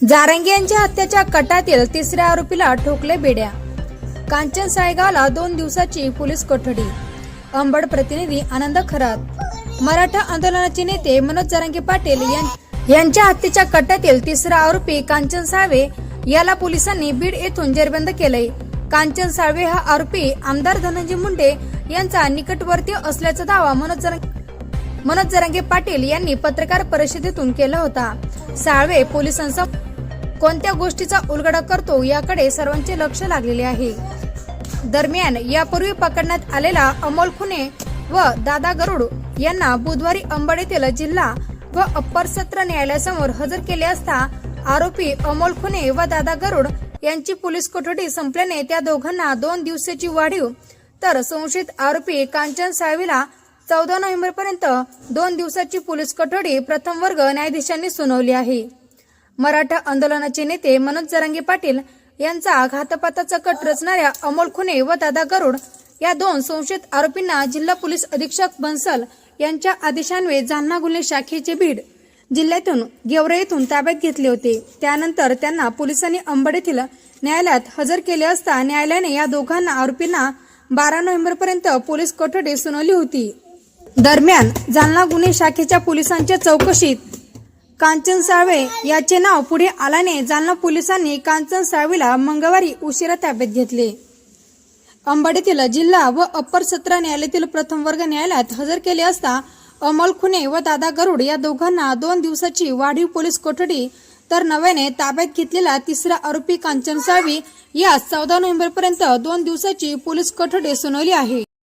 जारंगी यांच्या हत्येच्या कटातील तिसऱ्या आरोपीला ठोकले बेड्या. कांचन सायगावला दोन दिवसाची पोलीस कोठडी. अंबड प्रतिनिधी आनंद खरात. मराठा आंदोलनाचे नेते मनोज जारंगे पाटील यां- यांच्या हत्येच्या कटातील तिसरा आरोपी कांचन साळवे याला पोलिसांनी बीड येथून जेरबंद केलंय. कांचन साळवे हा आरोपी आमदार धनंजय मुंडे यांचा निकटवर्ती असल्याचा दावा मनोज जरांगे मनोज जरांगे पाटील यांनी पत्रकार परिषदेतून केला होता. साळवे पोलिसांचा कोणत्या गोष्टीचा उलगडा करतो याकडे सर्वांचे लक्ष लागलेले आहे. दरम्यान यापूर्वी पकडण्यात आलेला अमोल खुने व दादा गरुड यांना बुधवारी अंबड येथील जिल्हा व अप्पर सत्र न्यायालयासमोर हजर केले असता आरोपी अमोल खुने व दादा गरुड यांची पोलीस कोठडी संपल्याने त्या दोघांना दोन दिवसाची वाढीव तर संशयित आरोपी कांचन साळवीला चौदा नोव्हेंबर पर्यंत दोन दिवसाची पोलीस कोठडी प्रथम वर्ग न्यायाधीशांनी सुनावली आहे. मराठा आंदोलनाचे नेते मनोज जरांगे पाटील यांचा घातपाताचा कट रचणाऱ्या अमोल खुने व दादा गरुड या दोन संशयित आरोपींना जिल्हा पोलीस अधीक्षक बन्सल यांच्या आदेशान्वये जालना गुन्हे शाखेचे भीड जिल्ह्यातून गेवरे येथून ताब्यात घेतले होते. त्यानंतर त्यांना पोलिसांनी अंबड येथील न्यायालयात हजर केले असता न्यायालयाने या दोघांना आरोपींना बारा नोव्हेंबर पर्यंत पोलीस कोठडी सुनावली होती. दरम्यान जालना गुन्हे शाखेच्या पोलिसांच्या चौकशीत कांचन साळवे याचे नाव पुढे आल्याने जालना पोलिसांनी कांचन साळवेला मंगळवारी उशिरा ताब्यात घेतले. अंबाडीतील येथील जिल्हा व अप्पर सत्र न्यायालयातील प्रथम वर्ग न्यायालयात हजर केले असता अमोल खुने व दादा गरुड या दोघांना दोन दिवसाची वाढीव पोलीस कोठडी तर नव्याने ताब्यात घेतलेला तिसरा आरोपी कांचन साळवी यास चौदा नोव्हेंबर पर्यंत दोन दिवसाची पोलीस कोठडी सुनावली आहे.